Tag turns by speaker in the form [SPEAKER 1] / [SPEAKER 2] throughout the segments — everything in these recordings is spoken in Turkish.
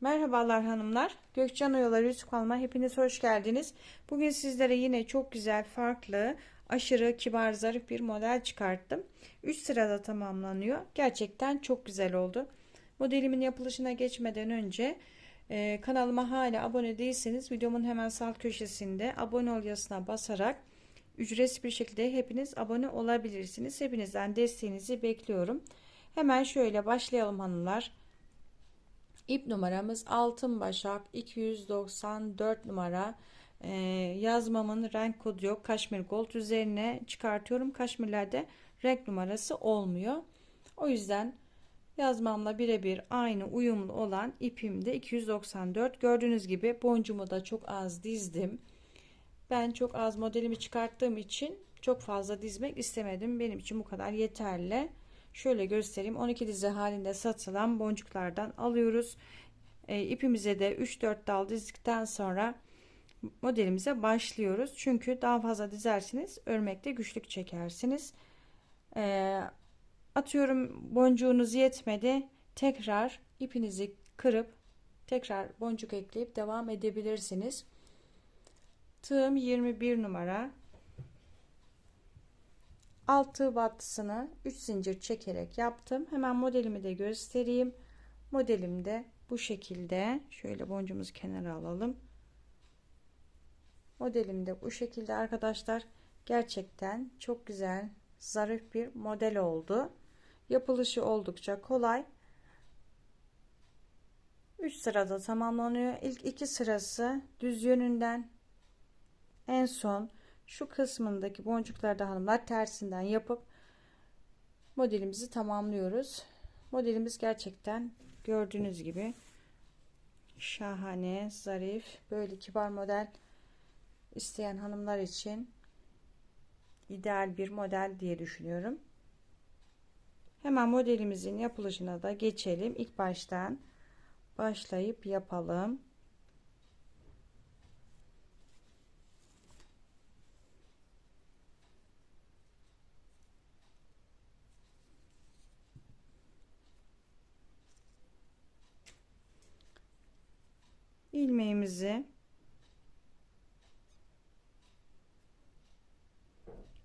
[SPEAKER 1] Merhabalar hanımlar. Gökcan Oyalar YouTube kanalıma hepiniz hoş geldiniz. Bugün sizlere yine çok güzel, farklı, aşırı kibar, zarif bir model çıkarttım. 3 sırada tamamlanıyor. Gerçekten çok güzel oldu. Modelimin yapılışına geçmeden önce e, kanalıma hala abone değilseniz videomun hemen sağ köşesinde abone ol yazısına basarak ücretsiz bir şekilde hepiniz abone olabilirsiniz. Hepinizden desteğinizi bekliyorum. Hemen şöyle başlayalım hanımlar. İp numaramız altın başak 294 numara. Ee, yazmamın renk kodu yok. Kaşmir gold üzerine çıkartıyorum. Kaşmirlerde renk numarası olmuyor. O yüzden yazmamla birebir aynı uyumlu olan ipimde 294. Gördüğünüz gibi boncumu da çok az dizdim. Ben çok az modelimi çıkarttığım için çok fazla dizmek istemedim. Benim için bu kadar yeterli. Şöyle göstereyim. 12 dizi halinde satılan boncuklardan alıyoruz. E, ipimize de 3-4 dal dizdikten sonra modelimize başlıyoruz. Çünkü daha fazla dizersiniz örmekte güçlük çekersiniz. E, atıyorum boncuğunuz yetmedi. Tekrar ipinizi kırıp tekrar boncuk ekleyip devam edebilirsiniz. Tığım 21 numara alt tığ battısını 3 zincir çekerek yaptım. Hemen modelimi de göstereyim. Modelim de bu şekilde. Şöyle boncuğumuzu kenara alalım. Modelim de bu şekilde arkadaşlar. Gerçekten çok güzel, zarif bir model oldu. Yapılışı oldukça kolay. 3 sırada tamamlanıyor. İlk iki sırası düz yönünden en son şu kısmındaki boncukları da hanımlar tersinden yapıp modelimizi tamamlıyoruz. Modelimiz gerçekten gördüğünüz gibi şahane, zarif, böyle kibar model isteyen hanımlar için ideal bir model diye düşünüyorum. Hemen modelimizin yapılışına da geçelim. İlk baştan başlayıp yapalım. İlmeğimizi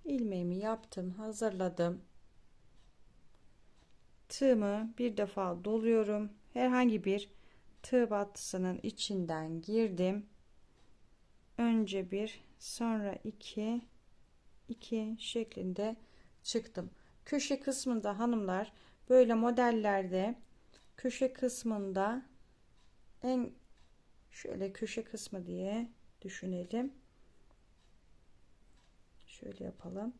[SPEAKER 1] ilmeğimi yaptım hazırladım. Tığımı bir defa doluyorum. Herhangi bir tığ battısının içinden girdim. Önce bir sonra iki iki şeklinde çıktım. Köşe kısmında hanımlar böyle modellerde köşe kısmında en şöyle köşe kısmı diye düşünelim. Şöyle yapalım.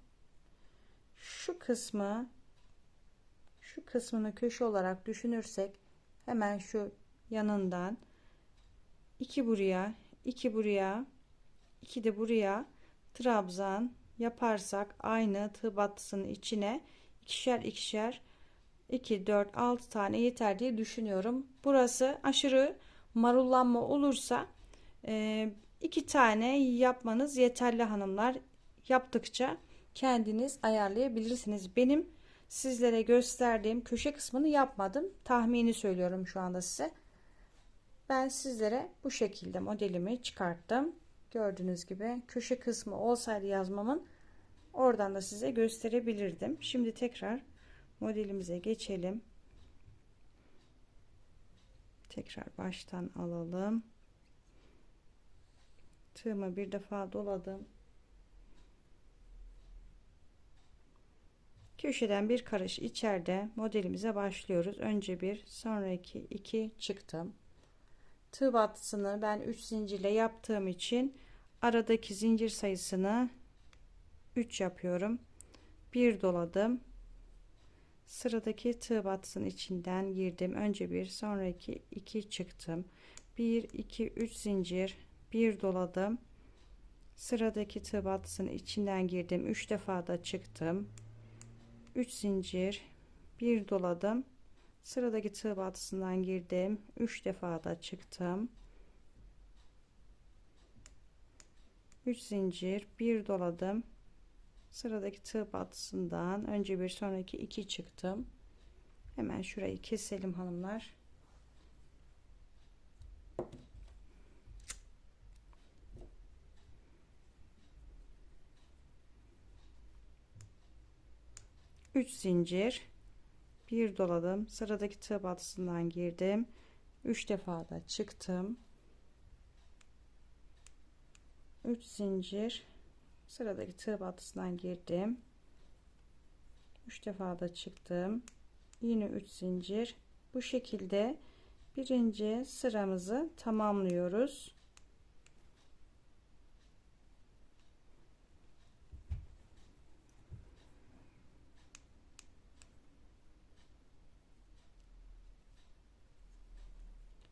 [SPEAKER 1] Şu kısmı şu kısmını köşe olarak düşünürsek hemen şu yanından iki buraya, iki buraya, iki de buraya trabzan yaparsak aynı tığ battısının içine ikişer ikişer 2 4 6 tane yeter diye düşünüyorum. Burası aşırı marullanma olursa e, iki tane yapmanız yeterli hanımlar. Yaptıkça kendiniz ayarlayabilirsiniz. Benim sizlere gösterdiğim köşe kısmını yapmadım. Tahmini söylüyorum şu anda size. Ben sizlere bu şekilde modelimi çıkarttım. Gördüğünüz gibi köşe kısmı olsaydı yazmamın oradan da size gösterebilirdim. Şimdi tekrar modelimize geçelim tekrar baştan alalım. Tığımı bir defa doladım. Köşeden bir karış içeride modelimize başlıyoruz. Önce bir sonraki iki çıktım. Tığ battısını ben 3 zincirle yaptığım için aradaki zincir sayısını 3 yapıyorum. Bir doladım sıradaki tığ batsın içinden girdim. Önce bir sonraki iki çıktım. 1 2 3 zincir. Bir doladım. Sıradaki tığ batsın içinden girdim. 3 defa da çıktım. 3 zincir. Bir doladım. Sıradaki tığ batısından girdim. 3 defa da çıktım. 3 zincir. Bir doladım Sıradaki tığ battısından önce bir sonraki iki çıktım. Hemen şurayı keselim hanımlar. Üç zincir. Bir doladım. Sıradaki tığ battısından girdim. 3 defa da çıktım. 3 zincir sıradaki tığ batısından girdim. 3 defa da çıktım. Yine 3 zincir. Bu şekilde birinci sıramızı tamamlıyoruz.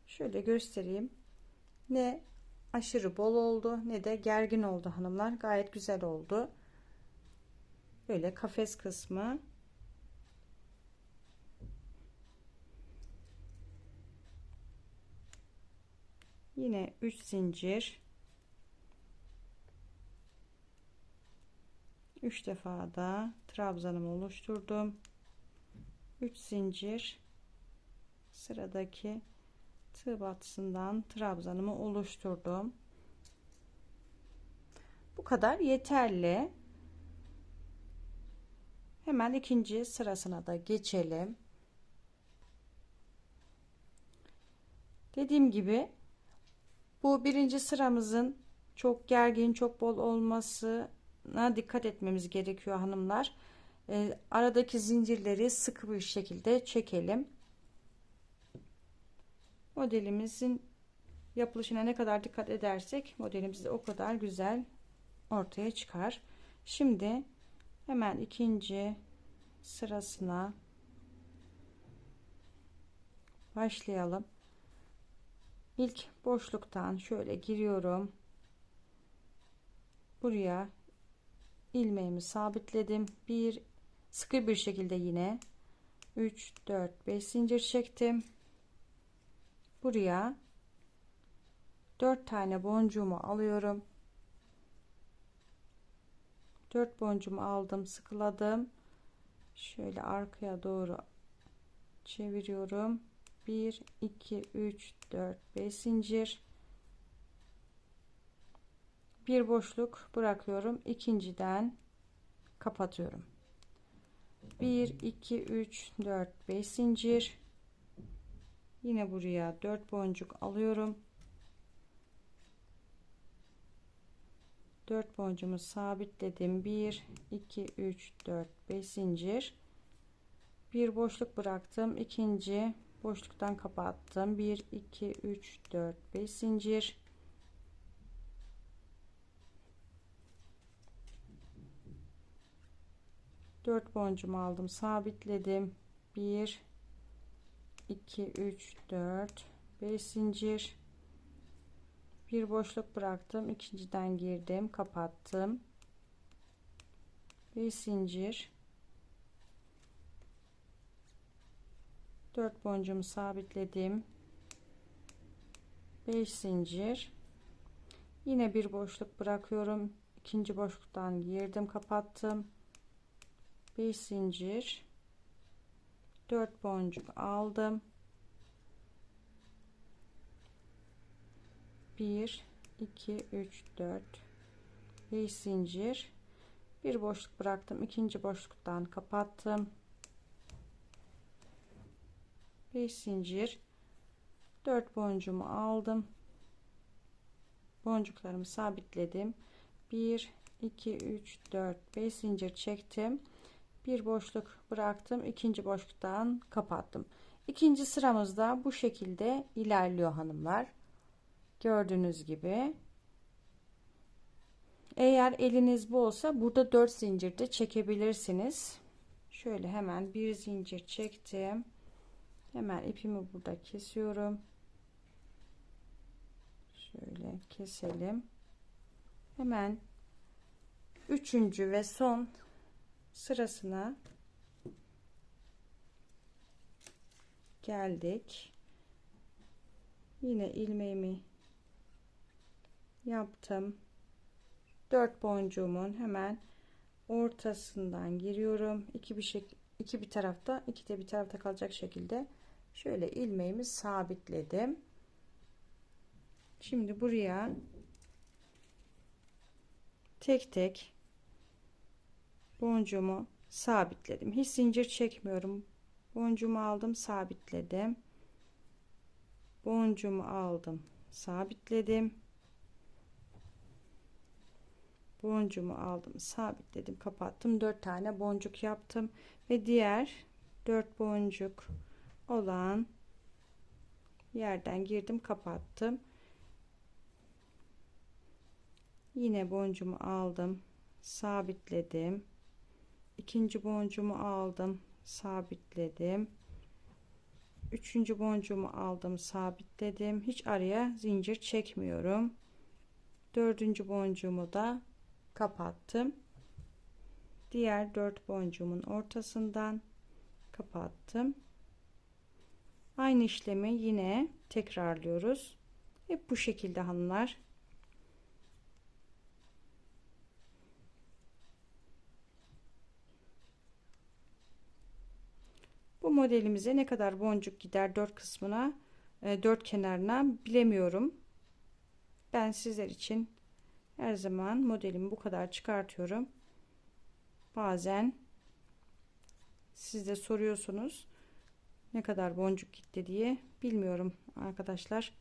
[SPEAKER 1] Şöyle göstereyim. Ne aşırı bol oldu ne de gergin oldu hanımlar. Gayet güzel oldu. Böyle kafes kısmı. Yine 3 zincir. 3 defa da trabzanımı oluşturdum. 3 zincir. Sıradaki tığ batısından trabzanımı oluşturdum. Bu kadar yeterli. Hemen ikinci sırasına da geçelim. Dediğim gibi bu birinci sıramızın çok gergin çok bol olmasına dikkat etmemiz gerekiyor hanımlar. E, aradaki zincirleri sıkı bir şekilde çekelim modelimizin yapılışına ne kadar dikkat edersek modelimiz de o kadar güzel ortaya çıkar. Şimdi hemen ikinci sırasına başlayalım. İlk boşluktan şöyle giriyorum. Buraya ilmeğimi sabitledim. Bir sıkı bir şekilde yine 3 4 5 zincir çektim buraya 4 tane boncuğumu alıyorum. 4 boncuğumu aldım sıkıladım. Şöyle arkaya doğru çeviriyorum. 1 2 3 4 5 zincir. Bir boşluk bırakıyorum. İkinciden kapatıyorum. 1 2 3 4 5 zincir yine buraya 4 boncuk alıyorum. 4 boncuğumu sabitledim. 1 2 3 4 5 zincir. Bir boşluk bıraktım. İkinci boşluktan kapattım. 1 2 3 4 5 zincir. Dört boncuğumu aldım sabitledim. 1 2 3 4 5 zincir. Bir boşluk bıraktım. İkinciden girdim. Kapattım. 5 zincir. 4 boncuğumu sabitledim. 5 zincir. Yine bir boşluk bırakıyorum. İkinci boşluktan girdim. Kapattım. 5 zincir 4 boncuk aldım. 1 2 3 4 5 zincir. Bir boşluk bıraktım. İkinci boşluktan kapattım. 5 zincir. 4 boncuğumu aldım. Boncuklarımı sabitledim. 1 2 3 4 5 zincir çektim bir boşluk bıraktım ikinci boşluktan kapattım. İkinci sıramızda bu şekilde ilerliyor hanımlar. Gördüğünüz gibi. Eğer eliniz bu olsa burada 4 zincir de çekebilirsiniz. Şöyle hemen bir zincir çektim. Hemen ipimi burada kesiyorum. Şöyle keselim. Hemen üçüncü ve son sırasına geldik. Yine ilmeğimi yaptım. 4 boncuğumun hemen ortasından giriyorum. İki bir şek iki bir tarafta, iki de bir tarafta kalacak şekilde şöyle ilmeğimi sabitledim. Şimdi buraya tek tek boncuğumu sabitledim. Hiç zincir çekmiyorum. Boncuğumu aldım, sabitledim. Boncuğumu aldım, sabitledim. Boncuğumu aldım, sabitledim, kapattım. 4 tane boncuk yaptım ve diğer 4 boncuk olan yerden girdim, kapattım. Yine boncuğumu aldım, sabitledim. İkinci boncuğumu aldım, sabitledim. Üçüncü boncuğumu aldım, sabitledim. Hiç araya zincir çekmiyorum. Dördüncü boncuğumu da kapattım. Diğer dört boncuğumun ortasından kapattım. Aynı işlemi yine tekrarlıyoruz. Hep bu şekilde hanımlar. Modelimize ne kadar boncuk gider dört kısmına, e, dört kenarına bilemiyorum. Ben sizler için her zaman modelimi bu kadar çıkartıyorum. Bazen siz de soruyorsunuz ne kadar boncuk gitti diye bilmiyorum arkadaşlar.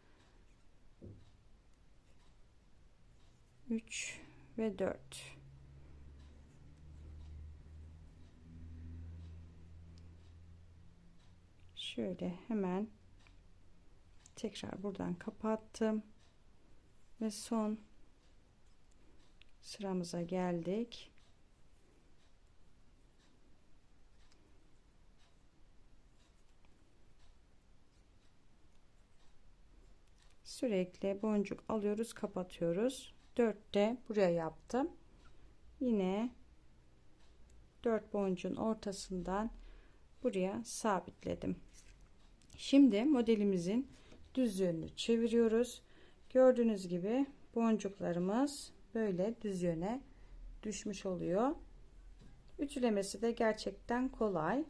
[SPEAKER 1] 3 ve 4 şöyle hemen tekrar buradan kapattım. Ve son sıramıza geldik. Sürekli boncuk alıyoruz kapatıyoruz. 4'te buraya yaptım. Yine 4 boncuğun ortasından buraya sabitledim Şimdi modelimizin düz yönünü çeviriyoruz. Gördüğünüz gibi boncuklarımız böyle düz yöne düşmüş oluyor. Ütülemesi de gerçekten kolay.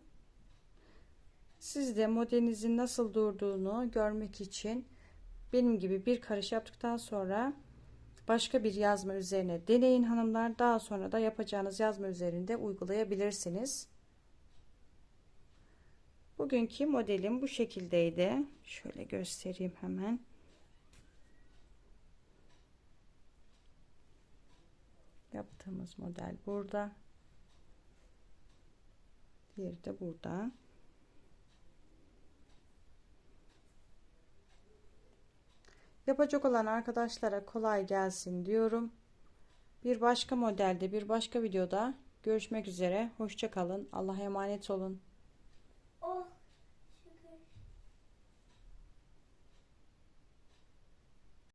[SPEAKER 1] Siz de modelinizin nasıl durduğunu görmek için benim gibi bir karış yaptıktan sonra başka bir yazma üzerine deneyin hanımlar. Daha sonra da yapacağınız yazma üzerinde uygulayabilirsiniz. Bugünkü modelim bu şekildeydi. Şöyle göstereyim hemen. Yaptığımız model burada. Bir de burada. Yapacak olan arkadaşlara kolay gelsin diyorum. Bir başka modelde, bir başka videoda görüşmek üzere. Hoşçakalın. Allah'a emanet olun.
[SPEAKER 2] Oh.